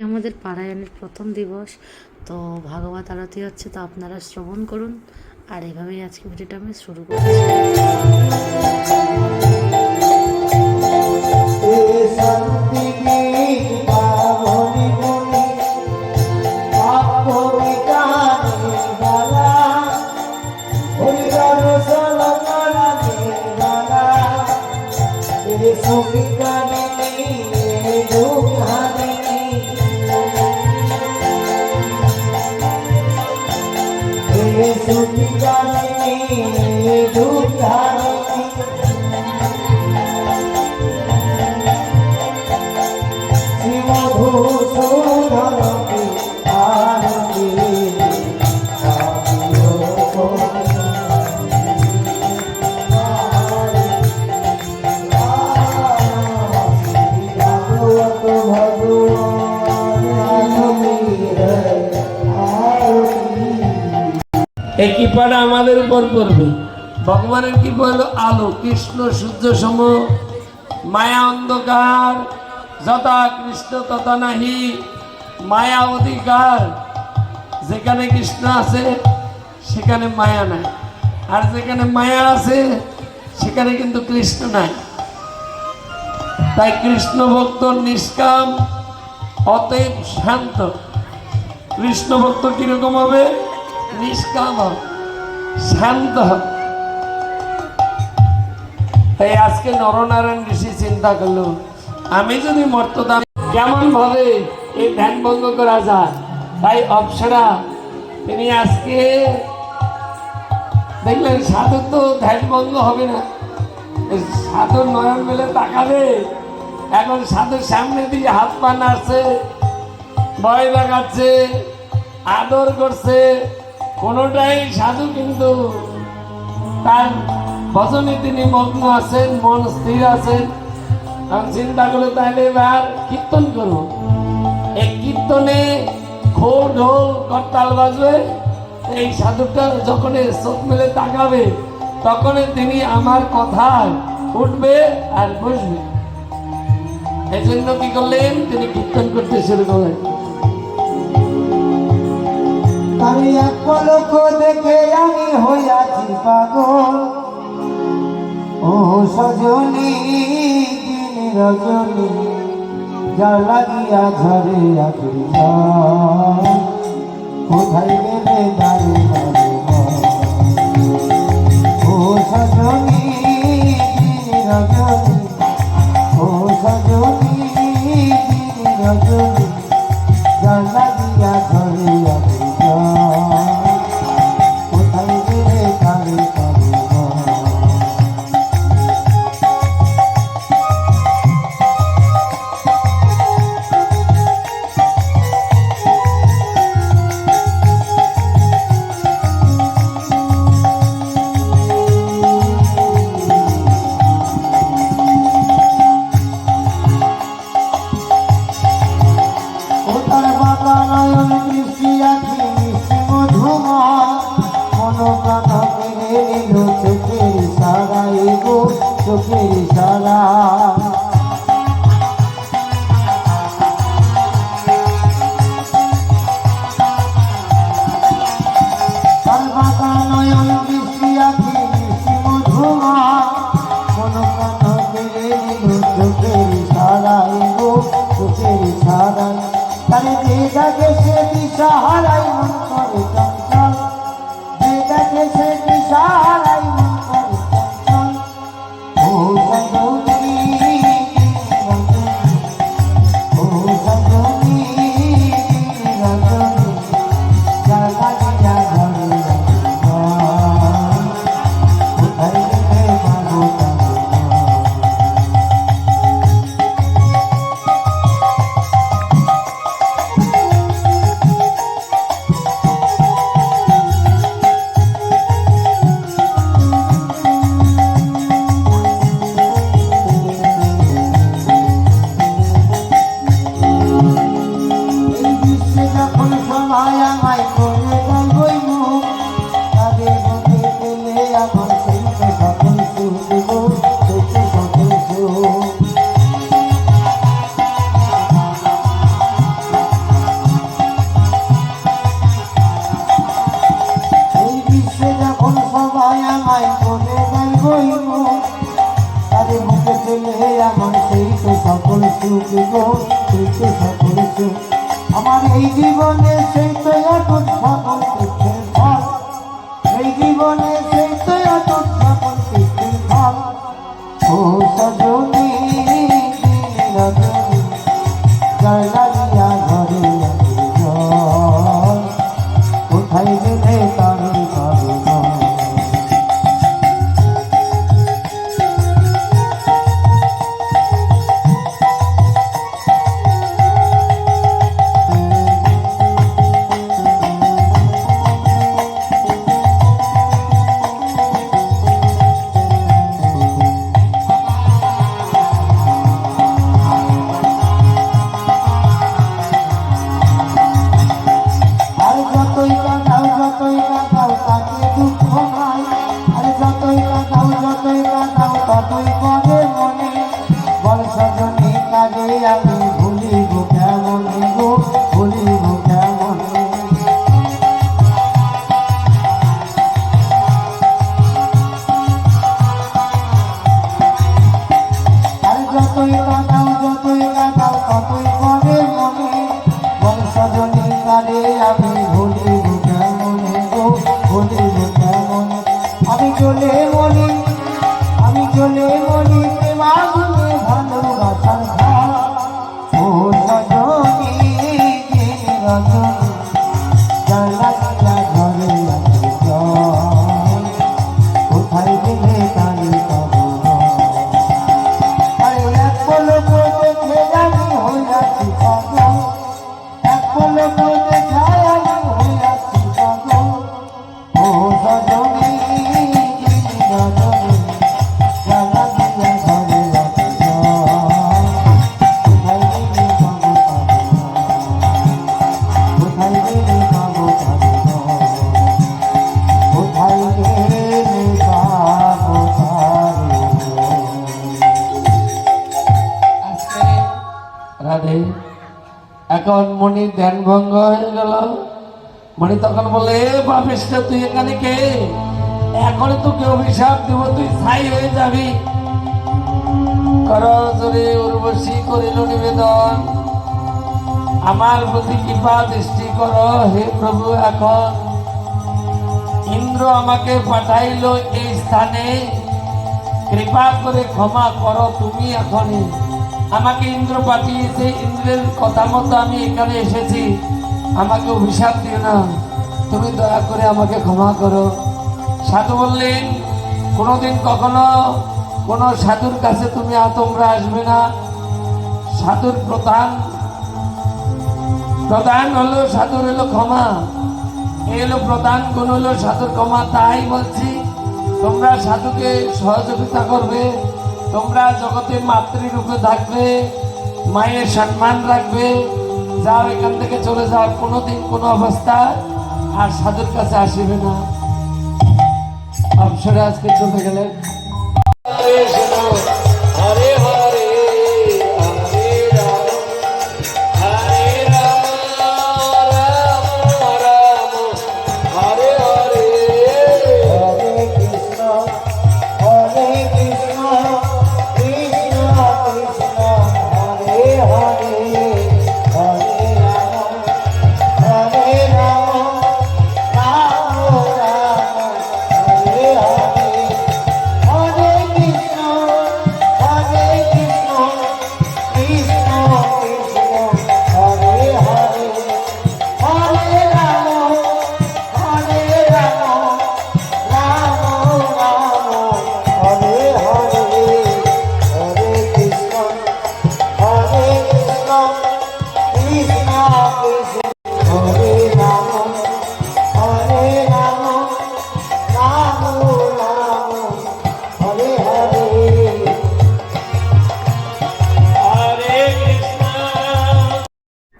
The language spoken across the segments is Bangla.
আমাদের পারায়ণের প্রথম দিবস, তো ভাগবত আরতি হচ্ছে, তো আপনারা শ্রবণ করুন। আর এভাবেই আজকে ভিডিওটা আমি শুরু করছি। এই কৃপাটা আমাদের উপর পড়বে? ভগবানের কৃপা হলো আলো, কৃষ্ণ, সূর্য, সম, মায়া, অন্ধকার, যথা কৃষ্ণ, তথা নাহি, মায়া, অধিকার। যেখানে কৃষ্ণ আছে, সেখানে মায়া নাই। আর যেখানে মায়া আছে, সেখানে কিন্তু কৃষ্ণ নাই। তাই কৃষ্ণ ভক্ত নিষ্কাম, অতএব শান্ত। কৃষ্ণ ভক্ত কীরকম হবে? নিষ্কাম শান্ত। তাই আজকে নরনারায়ণ ঋষি চিন্তা করল, আমি যদি মর্তদান কেমন ভাবে এই ধ্যান ভঙ্গ করা যায় তাই অপসরা, তিনি আজকে দেখলেন সাধু তো ধ্যান ভঙ্গ হবে না সাধু নয়ন মেলে তাকাবে, এখন সাধুর সামনে দিয়ে হাত পা নাড়ছে ভয় দেখাচ্ছে, আদর করছে কোনোটাই সাধু কিন্তু তার ভজনে তিনি মগ্ন আছেন, মন স্থির আছেন। আমি চিন্তা করে তাহলে এবার কীর্তন করব এই কীর্তনে খোল ঢোল, করতাল বাজবে। এই সাধুটা যখন চোখ মেলে তাকাবে তখন তিনি আমার কথায় উঠবে আর বসবে। এই জন্য কি করলেন? তিনি কীর্তন করতে শুরু করলেন। এক পলক দেখে আমি হইয়াছি পাগল। ও সজনী, দিন রজনী যা লাগিয়া ঝরে আখি কোথায় গেলে দাঁড়িয়ে মনি আমি চলে মনি প্রেমাগুনে এখন মণি ধ্যান ভঙ্গ হয়ে গেল মণি তখন বলে এ বাপিসটা তুই এখানে কে? এখন তোকে অভিশাপ দিব, তুই ছাই হয়ে যাবি। কর জোরে উর্বশী করিল নিবেদন, আমার প্রতি কৃপা দৃষ্টি কর, হে প্রভু, এখন ইন্দ্র আমাকে পাঠাইলো এই স্থানে। কৃপা করে ক্ষমা করো তুমি এখনই। আমাকে ইন্দ্র পাঠিয়েছে ইন্দ্রের কথা মতো আমি এখানে এসেছি। আমাকে অভিশাপ দিও না। তুমি দয়া করে আমাকে ক্ষমা করো। সাধু বললেন, কোনোদিন কখনো কোনো সাধুর কাছে তুমি তোমরা আসবে না। সাধুর প্রধান প্রধান হলো সাধুর হলো ক্ষমা। এই হলো প্রধান, গুণ হলো সাধুর ক্ষমা। তাই বলছি, তোমরা সাধুকে সহযোগিতা করবে। তোমরা জগতে মাতৃরূপে থাকবে, মায়ের সম্মান রাখবে, যাও এখান থেকে চলে যাও, কোনোদিন কোনো অবস্থা আর সাধুর কাছে আসবে না। অবসরে আজকে চলে গেলেন।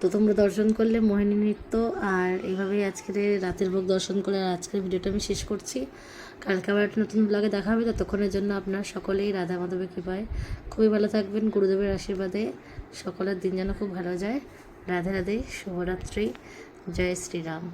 তো দর্শন করলে মোহিনী নৃত্য আর এইভাবেই আজকের রাতের ভোগ দর্শন করে আর আজকের ভিডিওটা আমি শেষ করছি। কালকে আবার একটা নতুন ব্লগে দেখা হবে। ততক্ষণের জন্য আপনার সকলেই রাধা মাধবের কৃপায় খুবই ভালো থাকবেন। গুরুদেবের আশীর্বাদে সকলের দিন যেন খুব ভালো যায়। রাধে রাধে শুভরাত্রি। জয় শ্রীরাম।